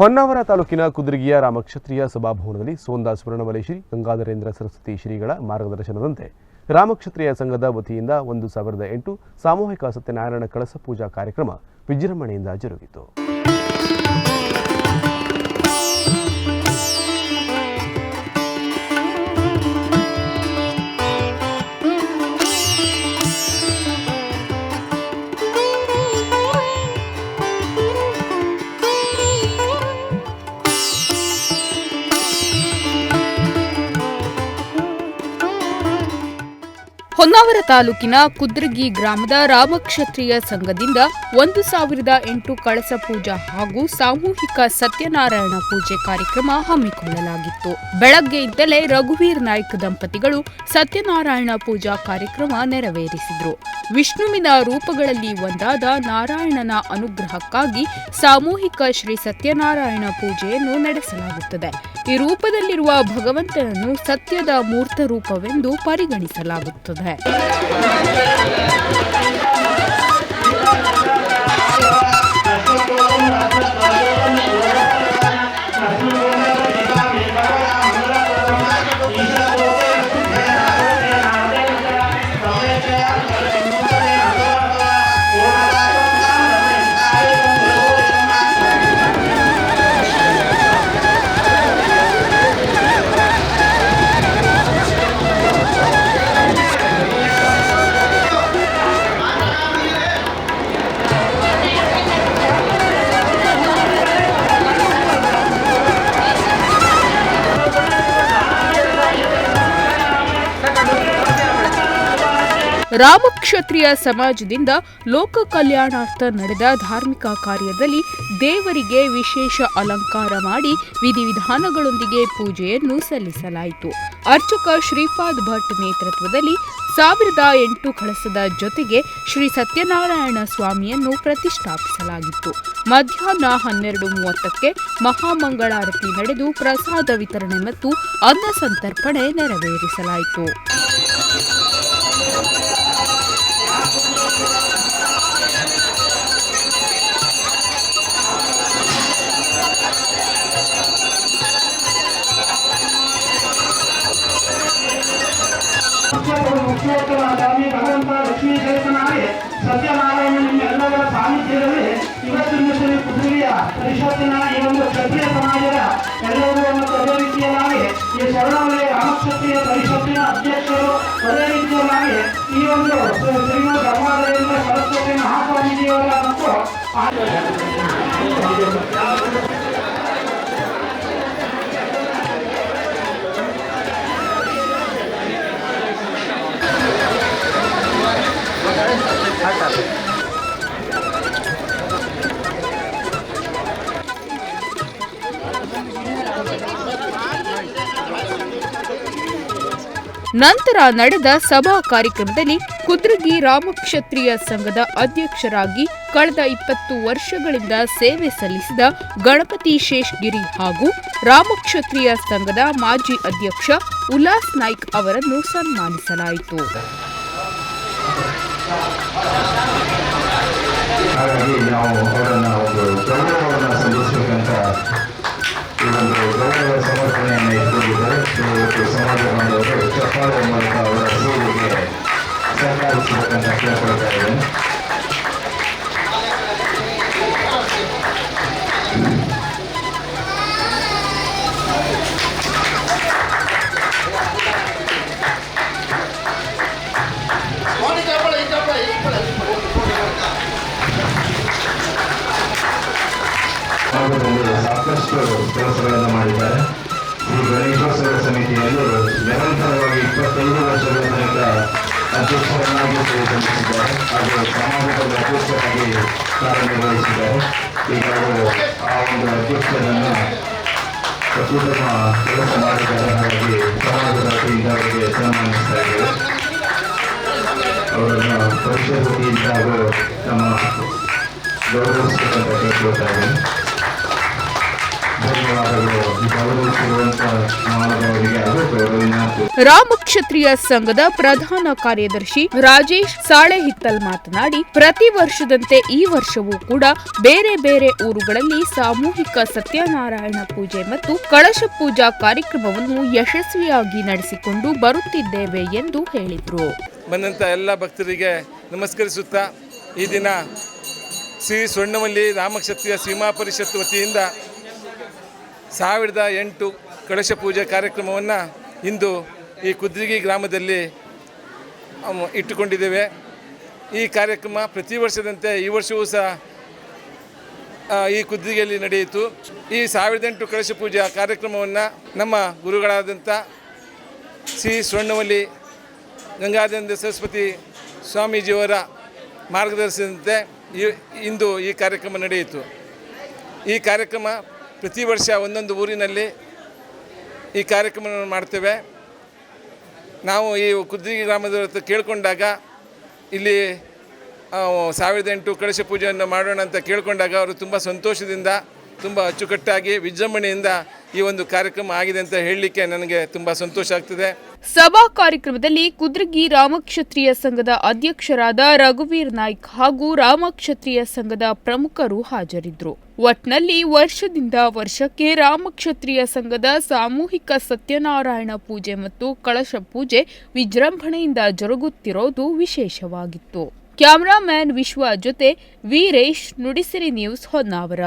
ಹೊನ್ನಾವರ ತಾಲೂಕಿನ ಕುದುರಗಿಯ ರಾಮಕ್ಷತ್ರಿಯ ಸಭಾಭವನದಲ್ಲಿ ಸೋಂದಾ ಸುವರ್ಣಮಲೆ ಶ್ರೀ ಗಂಗಾಧರೇಂದ್ರ ಸರಸ್ವತಿ ಶ್ರೀಗಳ ಮಾರ್ಗದರ್ಶನದಂತೆ ರಾಮಕ್ಷತ್ರಿಯ ಸಂಘದ ವತಿಯಿಂದ ಒಂದು ಸಾವಿರದ ಎಂಟು ಸಾಮೂಹಿಕ ಸತ್ಯನಾರಾಯಣ ಕಳಸ ಪೂಜಾ ಕಾರ್ಯಕ್ರಮ ವಿಜೃಂಭಣೆಯಿಂದ ಜರುಗಿತು. ಹೊನ್ನಾವರ ತಾಲೂಕಿನ ಕುದ್ರಗಿ ಗ್ರಾಮದ ರಾಮಕ್ಷತ್ರಿಯ ಸಂಘದಿಂದ ಒಂದು ಸಾವಿರದ ಎಂಟು ಕಳಸ ಪೂಜಾ ಹಾಗೂ ಸಾಮೂಹಿಕ ಸತ್ಯನಾರಾಯಣ ಪೂಜೆ ಕಾರ್ಯಕ್ರಮ ಹಮ್ಮಿಕೊಳ್ಳಲಾಗಿತ್ತು. ಬೆಳಗ್ಗೆಯಿಂದಲೇ ರಘುವೀರ್ ನಾಯ್ಕ ದಂಪತಿಗಳು ಸತ್ಯನಾರಾಯಣ ಪೂಜಾ ಕಾರ್ಯಕ್ರಮ ನೆರವೇರಿಸಿದರು. ವಿಷ್ಣುವಿನ ರೂಪಗಳಲ್ಲಿ ಒಂದಾದ ನಾರಾಯಣನ ಅನುಗ್ರಹಕ್ಕಾಗಿ ಸಾಮೂಹಿಕ ಶ್ರೀ ಸತ್ಯನಾರಾಯಣ ಪೂಜೆಯನ್ನು ನಡೆಸಲಾಗುತ್ತದೆ. ಈ ರೂಪದಲ್ಲಿರುವ ಭಗವಂತನನ್ನು ಸತ್ಯದ ಮೂರ್ತ ರೂಪವೆಂದು ಪರಿಗಣಿಸಲಾಗುತ್ತದೆ. है ರಾಮಕ್ಷತ್ರಿಯ ಸಮಾಜದಿಂದ ಲೋಕ ಕಲ್ಯಾಣಾರ್ಥ ನಡೆದ ಧಾರ್ಮಿಕ ಕಾರ್ಯದಲ್ಲಿ ದೇವರಿಗೆ ವಿಶೇಷ ಅಲಂಕಾರ ಮಾಡಿ ವಿಧಿವಿಧಾನಗಳೊಂದಿಗೆ ಪೂಜೆಯನ್ನು ಸಲ್ಲಿಸಲಾಯಿತು. ಅರ್ಚಕ ಶ್ರೀಪಾದ್ ಭಟ್ ನೇತೃತ್ವದಲ್ಲಿ ಸಾವಿರದ ಎಂಟು ಕಳಸದ ಜೊತೆಗೆ ಶ್ರೀ ಸತ್ಯನಾರಾಯಣ ಸ್ವಾಮಿಯನ್ನು ಪ್ರತಿಷ್ಠಾಪಿಸಲಾಗಿತ್ತು. ಮಧ್ಯಾಹ್ನ ಹನ್ನೆರಡು ಮೂವತ್ತಕ್ಕೆ ಮಹಾಮಂಗಳಾರತಿ ನಡೆದು ಪ್ರಸಾದ ವಿತರಣೆ ಮತ್ತು ಅನ್ನ ಸಂತರ್ಪಣೆ ನೆರವೇರಿಸಲಾಯಿತು. ಸಹಿತನಾಗಿ ಸತ್ಯನಾರಾಯಣ ನಿಮ್ಮ ಎಲ್ಲರ ಸಾನ್ನಿಧ್ಯದಲ್ಲಿ ಇವತ್ತಿನ ಶ್ರೀ ಕುದುರೆಯ ಪರಿಷತ್ತಿನ ಈ ಒಂದು ಕ್ಷತ್ರಿಯ ಸಮಾಜದ ಎಲ್ಲರೂ ಮತ್ತು ಅದೇ ರೀತಿಯಲ್ಲಾಗಿ ಈ ಶರಣವಲಯ ರಾಮಕ್ಷತ್ರಿಯ ಪರಿಷತ್ತಿನ ಅಧ್ಯಕ್ಷರು ಅದೇ ರೀತಿಯಲ್ಲಾಗಿ ಈ ಒಂದು ಶ್ರೀ- ಶ್ರೀಮದ್ ಧರ್ಮಾಲಯದಿಂದ ಸರಸ್ವತಿ ಮಹಾಸ್ವಾಮೀಜಿಯವರ ಮತ್ತು ನಂತರ ನಡೆದ ಸಭಾ ಕಾರ್ಯಕ್ರಮದಲ್ಲಿ ಕುದ್ರಗಿ ರಾಮಕ್ಷತ್ರಿಯ ಸಂಘದ ಅಧ್ಯಕ್ಷರಾಗಿ ಕಳೆದ ಇಪ್ಪತ್ತು ವರ್ಷಗಳಿಂದ ಸೇವೆ ಸಲ್ಲಿಸಿದ ಗಣಪತಿ ಶೇಷ್ಗಿರಿ ಹಾಗೂ ರಾಮಕ್ಷತ್ರಿಯ ಸಂಘದ ಮಾಜಿ ಅಧ್ಯಕ್ಷ ಉಲ್ಲಾಸ್ ನಾಯ್ಕ್ ಅವರನ್ನು ಸನ್ಮಾನಿಸಲಾಯಿತು. ಹಾಗಾಗಿ ನಾವು ಅವರನ್ನು ಸಾಕಷ್ಟು ಕೆಲಸಗಳನ್ನು ಮಾಡಿದ್ದಾರೆ. ಈ ಗಣೇಶೋತ್ಸವ ಸಮಿತಿಯಲ್ಲಿ ನಿರಂತರವಾಗಿ ಇಪ್ಪತ್ತೈದು ವರ್ಷಗಳ ತನಕ ಅಧ್ಯಕ್ಷರನ್ನಾಗಿ ಸೇವೆ ಸಲ್ಲಿಸಿದ್ದಾರೆ ಹಾಗೂ ಸಮಾಜದಲ್ಲಿ ಅಧ್ಯಕ್ಷರಾಗಿ ಕಾರ್ಯನಿರ್ವಹಿಸಿದ್ದಾರೆ. ಈಗ ಅವರು ಆ ಒಂದು ಅಧ್ಯಕ್ಷರನ್ನು ಅತ್ಯುತ್ತಮ ಕೆಲಸ ಮಾಡಿದ್ದಾರೆ. ಹಾಗಾಗಿ ಸಮಾಜದ ವತಿಯಿಂದ ಅವರಿಗೆ ಸನ್ಮಾನಿಸ್ತಾ ಇದ್ದೇವೆ ಅವರನ್ನು ಪರಿಷತ್ ವತಿಯಿಂದ ಅವರು ಗೌರವಿಸ್ತಕ್ಕಂಥ ಕೇಳ್ಕೊಳ್ತಾ ರಾಮಕ್ಷತ್ರಿಯ ಸಂಘದ ಪ್ರಧಾನ ಕಾರ್ಯದರ್ಶಿ ರಾಜೇಶ್ ಸಾಳೆಹಿತ್ತಲ್ ಮಾತನಾಡಿ, ಪ್ರತಿ ವರ್ಷದಂತೆ ಈ ವರ್ಷವೂ ಕೂಡ ಬೇರೆ ಬೇರೆ ಊರುಗಳಲ್ಲಿ ಸಾಮೂಹಿಕ ಸತ್ಯನಾರಾಯಣ ಪೂಜೆ ಮತ್ತು ಕಳಶ ಪೂಜಾ ಕಾರ್ಯಕ್ರಮವನ್ನು ಯಶಸ್ವಿಯಾಗಿ ನಡೆಸಿಕೊಂಡು ಬರುತ್ತಿದ್ದೇವೆ ಎಂದು ಹೇಳಿದರು. ಬಂದಂತ ಎಲ್ಲ ಭಕ್ತರಿಗೆ ನಮಸ್ಕರಿಸುತ್ತಾ, ಈ ದಿನ ಶ್ರೀ ಸ್ವರ್ಣವಲ್ಲಿ ರಾಮಕ್ಷತ್ರಿಯ ಸೀಮಾ ಪರಿಷತ್ ವತಿಯಿಂದ ಸಾವಿರದ ಎಂಟು ಕಳಶ ಪೂಜೆ ಕಾರ್ಯಕ್ರಮವನ್ನು ಇಂದು ಈ ಕುದ್ರಿಗಿ ಗ್ರಾಮದಲ್ಲಿ ಇಟ್ಟುಕೊಂಡಿದ್ದೇವೆ. ಈ ಕಾರ್ಯಕ್ರಮ ಪ್ರತಿ ವರ್ಷದಂತೆ ಈ ವರ್ಷವೂ ಸಹ ಈ ಕುದ್ರಿಗೆಯಲ್ಲಿ ನಡೆಯಿತು. ಈ ಸಾವಿರದ ಎಂಟು ಕಳಶ ಪೂಜಾ ಕಾರ್ಯಕ್ರಮವನ್ನು ನಮ್ಮ ಗುರುಗಳಾದಂಥ ಸಿ ಸ್ವರ್ಣವಲ್ಲಿ, ಗಂಗಾಧರೇಂದ್ರ ಸರಸ್ವತಿ ಸ್ವಾಮೀಜಿಯವರ ಮಾರ್ಗದರ್ಶನದಂತೆ ಇಂದು ಈ ಕಾರ್ಯಕ್ರಮ ನಡೆಯಿತು. ಈ ಕಾರ್ಯಕ್ರಮ ಪ್ರತಿ ವರ್ಷ ಒಂದೊಂದು ಊರಿನಲ್ಲಿ ಈ ಕಾರ್ಯಕ್ರಮವನ್ನು ಮಾಡ್ತೇವೆ. ನಾವು ಈ ಕುದ್ರಿಗಿ ಗ್ರಾಮದ ಕೇಳಿಕೊಂಡಾಗ ಇಲ್ಲಿ ಸಾವಿರದ ಎಂಟು ಕಳಶ ಪೂಜೆಯನ್ನು ಮಾಡೋಣ ಅಂತ ಕೇಳಿಕೊಂಡಾಗ ಅವರು ತುಂಬ ಸಂತೋಷದಿಂದ, ತುಂಬ ಅಚ್ಚುಕಟ್ಟಾಗಿ, ವಿಜೃಂಭಣೆಯಿಂದ ಈ ಒಂದು ಕಾರ್ಯಕ್ರಮ ಆಗಿದೆ ಅಂತ ಹೇಳಲಿಕ್ಕೆ ನನಗೆ ತುಂಬ ಸಂತೋಷ ಆಗ್ತದೆ. ಸಭಾ ಕಾರ್ಯಕ್ರಮದಲ್ಲಿ ಕುದ್ರಗಿ ರಾಮಕ್ಷತ್ರಿಯ ಸಂಘದ ಅಧ್ಯಕ್ಷರಾದ ರಘುವೀರ್ ನಾಯ್ಕ್ ಹಾಗೂ ರಾಮಕ್ಷತ್ರಿಯ ಸಂಘದ ಪ್ರಮುಖರು ಹಾಜರಿದ್ದರು. ಒಟ್ನಲ್ಲಿ ವರ್ಷದಿಂದ ವರ್ಷಕ್ಕೆ ರಾಮಕ್ಷತ್ರಿಯ ಸಂಘದ ಸಾಮೂಹಿಕ ಸತ್ಯನಾರಾಯಣ ಪೂಜೆ ಮತ್ತು ಕಳಶ ಪೂಜೆ ವಿಜೃಂಭಣೆಯಿಂದ ಜರುಗುತ್ತಿರೋದು ವಿಶೇಷವಾಗಿತ್ತು. ಕ್ಯಾಮರಾಮ್ಯಾನ್ ವಿಶ್ವ ಜೊತೆ ವೀರೇಶ್ ನುಡಿಸಿರಿ ನ್ಯೂಸ್ ಹೊನ್ನಾವರ.